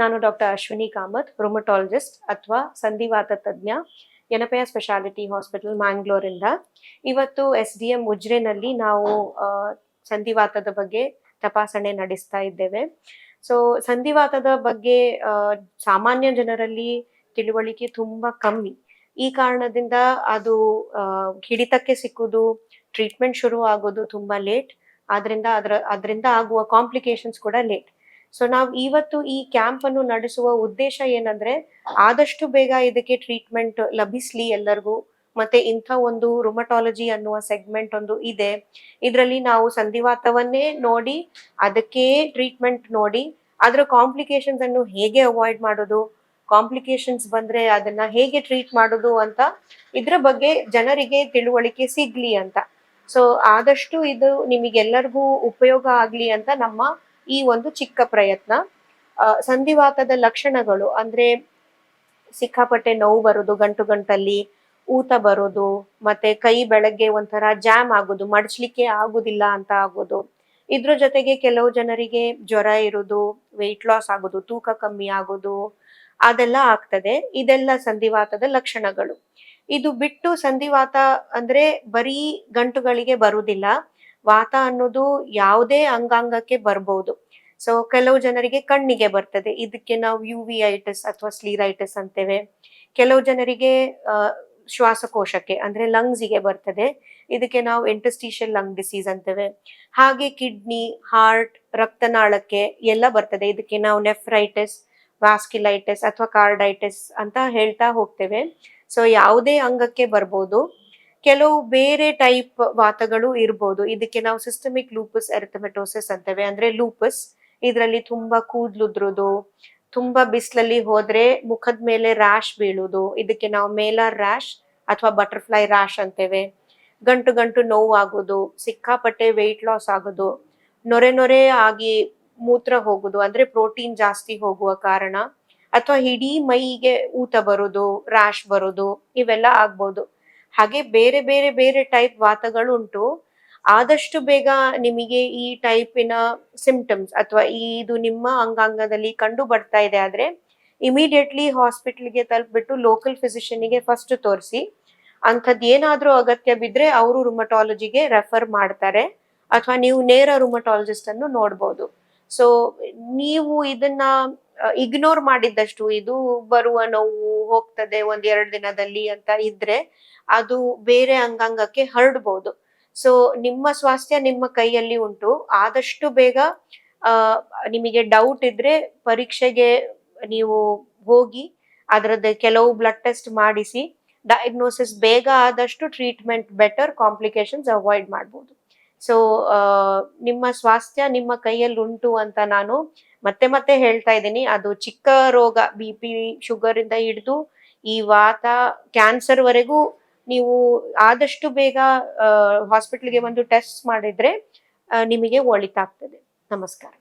ನಾನು ಡಾಕ್ಟರ್ ಅಶ್ವಿನಿ ಕಾಮತ್ ರೊಮಟಾಲಜಿಸ್ಟ್ ಅಥವಾ ಸಂಧಿವಾತ ತಜ್ಞ ಎನಪಯ ಸ್ಪೆಷಾಲಿಟಿ ಹಾಸ್ಪಿಟಲ್ ಮ್ಯಾಂಗ್ಳೂರಿಂದ. ಇವತ್ತು ಎಸ್ ಡಿ ಎಂ ಉಜ್ರೆನಲ್ಲಿ ನಾವು ಸಂಧಿವಾತದ ಬಗ್ಗೆ ತಪಾಸಣೆ ನಡೆಸ್ತಾ ಇದ್ದೇವೆ. ಸೊ ಸಂಧಿವಾತದ ಬಗ್ಗೆ ಸಾಮಾನ್ಯ ಜನರಲ್ಲಿ ತಿಳುವಳಿಕೆ ತುಂಬಾ ಕಮ್ಮಿ. ಈ ಕಾರಣದಿಂದ ಅದು ಹಿಡಿತಕ್ಕೆ ಸಿಕ್ಕುದು ಟ್ರೀಟ್ಮೆಂಟ್ ಶುರು ಆಗೋದು ತುಂಬಾ ಲೇಟ್ ಆದ್ರಿಂದ ಅದರ, ಅದರಿಂದ ಆಗುವ ಕಾಂಪ್ಲಿಕೇಶನ್ಸ್ ಕೂಡ ಲೇಟ್ ಸೊ ನಾವು ಇವತ್ತು ಈ ಕ್ಯಾಂಪ್ ಅನ್ನು ನಡೆಸುವ ಉದ್ದೇಶ ಏನಂದ್ರೆ, ಆದಷ್ಟು ಬೇಗ ಇದಕ್ಕೆ ಟ್ರೀಟ್ಮೆಂಟ್ ಲಭಿಸ್ಲಿ ಎಲ್ಲರಿಗೂ, ಮತ್ತೆ ಇಂಥ ಒಂದು ರುಮಟಾಲಜಿ ಅನ್ನುವ ಸೆಗ್ಮೆಂಟ್ ಒಂದು ಇದೆ. ಇದರಲ್ಲಿ ನಾವು ಸಂಧಿವಾತವನ್ನೇ ನೋಡಿ, ಅದಕ್ಕೆ ಟ್ರೀಟ್ಮೆಂಟ್ ನೋಡಿ, ಅದರ ಕಾಂಪ್ಲಿಕೇಶನ್ಸ್ ಅನ್ನು ಹೇಗೆ ಅವಾಯ್ಡ್ ಮಾಡೋದು ಕಾಂಪ್ಲಿಕೇಶನ್ಸ್ ಬಂದ್ರೆ ಅದನ್ನ ಹೇಗೆ ಟ್ರೀಟ್ ಮಾಡೋದು ಅಂತ, ಇದ್ರ ಬಗ್ಗೆ ಜನರಿಗೆ ತಿಳುವಳಿಕೆ ಸಿಗ್ಲಿ ಅಂತ. ಸೊ ಆದಷ್ಟು ಇದು ನಿಮಗೆಲ್ಲರಿಗೂ ಉಪಯೋಗ ಆಗ್ಲಿ ಅಂತ ನಮ್ಮ ಈ ಒಂದು ಚಿಕ್ಕ ಪ್ರಯತ್ನ. ಸಂಧಿವಾತದ ಲಕ್ಷಣಗಳು ಅಂದ್ರೆ ಸಿಕ್ಕಾಪಟ್ಟೆ ನೋವು ಬರೋದು, ಗಂಟು ಗಂಟಲ್ಲಿ ಊತ ಬರೋದು, ಮತ್ತೆ ಕೈ ಬೆಳಗ್ಗೆ ಒಂಥರ ಜಾಮ್ ಆಗೋದು, ಮಡಚ್ಲಿಕ್ಕೆ ಆಗುದಿಲ್ಲ ಅಂತ ಆಗೋದು. ಇದ್ರ ಜೊತೆಗೆ ಕೆಲವು ಜನರಿಗೆ ಜ್ವರ ಇರೋದು ವೆಯ್ಟ್ ಲಾಸ್ ಆಗೋದು, ತೂಕ ಕಮ್ಮಿ ಆಗೋದು, ಅದೆಲ್ಲ ಆಗ್ತದೆ. ಇದೆಲ್ಲ ಸಂಧಿವಾತದ ಲಕ್ಷಣಗಳು. ಇದು ಬಿಟ್ಟು ಸಂಧಿವಾತ ಅಂದ್ರೆ ಬರೀ ಗಂಟುಗಳಿಗೆ ಬರುವುದಿಲ್ಲ ವಾತ ಅನ್ನೋದು ಯಾವುದೇ ಅಂಗಾಂಗಕ್ಕೆ ಬರ್ಬೋದು. ಸೊ ಕೆಲವು ಜನರಿಗೆ ಕಣ್ಣಿಗೆ ಬರ್ತದೆ. ಇದಕ್ಕೆ ನಾವು ಯು ವಿ ಐಟಿಸ್ ಅಥವಾ ಸ್ಲೀರೈಟಿಸ್ ಅಂತೇವೆ. ಕೆಲವು ಜನರಿಗೆ ಶ್ವಾಸಕೋಶಕ್ಕೆ, ಅಂದ್ರೆ ಲಂಗ್ಸಿಗೆ ಬರ್ತದೆ. ಇದಕ್ಕೆ ನಾವು ಎಂಟಸ್ಟೀಷಿಯಲ್ ಲಂಗ್ ಡಿಸೀಸ್ ಅಂತೇವೆ. ಹಾಗೆ ಕಿಡ್ನಿ, ಹಾರ್ಟ್, ರಕ್ತನಾಳಕ್ಕೆ ಎಲ್ಲ ಬರ್ತದೆ. ಇದಕ್ಕೆ ನಾವು ನೆಫ್ರೈಟಿಸ್ ವಾಸ್ಕ್ಯುಲೈಟಿಸ್ ಅಥವಾ ಕಾರ್ಡೈಟಿಸ್ ಅಂತ ಹೇಳ್ತಾ ಹೋಗ್ತೇವೆ. ಸೊ ಯಾವುದೇ ಅಂಗಕ್ಕೆ ಬರ್ಬೋದು. ಕೆಲವು ಬೇರೆ ಟೈಪ್ ವಾತಗಳು ಇರ್ಬೋದು. ಇದಕ್ಕೆ ನಾವು ಸಿಸ್ಟಮಿಕ್ ಲೂಪಸ್ ಎರಿಥಮೆಟೋಸಿಸ್ ಅಂತೇವೆ. ಅಂದ್ರೆ ಲೂಪಸ್ ಇದರಲ್ಲಿ ತುಂಬಾ ಕೂದ್ಲುದ್ರೋದು, ತುಂಬಾ ಬಿಸಿಲಲ್ಲಿ ಹೋದ್ರೆ ಮುಖದ ಮೇಲೆ ರ್ಯಾಶ್ ಬೀಳುದು. ಇದಕ್ಕೆ ನಾವು ಮೇಲಾರ್ ರ್ಯಾಶ್ ಅಥವಾ ಬಟರ್ಫ್ಲೈ ರ್ಯಾಶ್ ಅಂತೇವೆ. ಗಂಟು ಗಂಟು ನೋವು ಆಗೋದು ಸಿಕ್ಕಾಪಟ್ಟೆ ವೆಯ್ಟ್ ಲಾಸ್ ಆಗೋದು. ನೊರೆ ನೊರೆ ಆಗಿ ಮೂತ್ರ ಹೋಗುದು, ಅಂದ್ರೆ ಪ್ರೋಟೀನ್ ಜಾಸ್ತಿ ಹೋಗುವ ಕಾರಣ. ಅಥವಾ ಇಡೀ ಮೈಗೆ ಊತ ಬರೋದು ರ್ಯಾಶ್ ಬರೋದು, ಇವೆಲ್ಲ ಆಗ್ಬೋದು. ಹಾಗೆ ಬೇರೆ ಬೇರೆ ಬೇರೆ ಟೈಪ್ ವಾತಗಳು ಉಂಟು ಆದಷ್ಟು ಬೇಗ ನಿಮಗೆ ಈ ಟೈಪಿನ ಸಿಂಪ್ಟಮ್ಸ್ ಅಥವಾ ಇದು ನಿಮ್ಮ ಅಂಗಾಂಗದಲ್ಲಿ ಕಂಡು ಬರ್ತಾ ಇದೆ ಆದ್ರೆ ಇಮಿಡಿಯೇಟ್ಲಿ ಹಾಸ್ಪಿಟ್ಲಿಗೆ ತಲುಪಿಬಿಟ್ಟು ಲೋಕಲ್ ಫಿಸಿಷಿಯನ್ಗೆ ಫಸ್ಟ್ ತೋರಿಸಿ. ಅಂಥದ್ದು ಏನಾದ್ರೂ ಅಗತ್ಯ ಬಿದ್ರೆ ಅವರು ರುಮಟಾಲಜಿಗೆ ರೆಫರ್ ಮಾಡ್ತಾರೆ. ಅಥವಾ ನೀವು ನೇರ ರುಮಟಾಲಜಿಸ್ಟ್ ಅನ್ನು ನೋಡ್ಬೋದು. ಸೊ ನೀವು ಇದನ್ನ ಇಗ್ನೋರ್ ಮಾಡಿದ್ದಷ್ಟು ಇದು ಬರುವ ನೋವು ಹೋಗ್ತದೆ ಒಂದ್ ಎರಡು ದಿನದಲ್ಲಿ ಅಂತ ಇದ್ರೆ ಅದು ಬೇರೆ ಅಂಗಾಂಗಕ್ಕೆ ಹರಡ್ಬೋದು. ಸೊ ನಿಮ್ಮ ಸ್ವಾಸ್ಥ್ಯ ನಿಮ್ಮ ಕೈಯಲ್ಲಿ ಉಂಟು. ಆದಷ್ಟು ಬೇಗ ನಿಮಗೆ ಡೌಟ್ ಇದ್ರೆ ಪರೀಕ್ಷೆಗೆ ನೀವು ಹೋಗಿ ಅದರದ್ದು ಕೆಲವು ಬ್ಲಡ್ ಟೆಸ್ಟ್ ಮಾಡಿಸಿ ಡಯಾಗ್ನೋಸಿಸ್ ಬೇಗ ಆದಷ್ಟು ಟ್ರೀಟ್ಮೆಂಟ್ ಬೆಟರ್ ಕಾಂಪ್ಲಿಕೇಶನ್ಸ್ ಅವಾಯ್ಡ್ ಮಾಡ್ಬೋದು. ಸೊ ನಿಮ್ಮ ಸ್ವಾಸ್ಥ್ಯ ನಿಮ್ಮ ಕೈಯಲ್ಲಿ ಉಂಟು ಅಂತ ನಾನು ಮತ್ತೆ ಮತ್ತೆ ಹೇಳ್ತಾ ಇದ್ದೀನಿ. ಅದು ಚಿಕ್ಕ ರೋಗ, ಬಿ ಪಿ, ಶುಗರ್ ಇಂದ ಹಿಡಿದು ಈ ವಾತ, ಕ್ಯಾನ್ಸರ್ ವರೆಗೂ ನೀವು ಆದಷ್ಟು ಬೇಗ ಹಾಸ್ಪಿಟಲ್ಗೆ ಬಂದು ಟೆಸ್ಟ್ ಮಾಡಿದ್ರೆ ನಿಮಗೆ ಒಳಿತಾಗ್ತದೆ. ನಮಸ್ಕಾರ.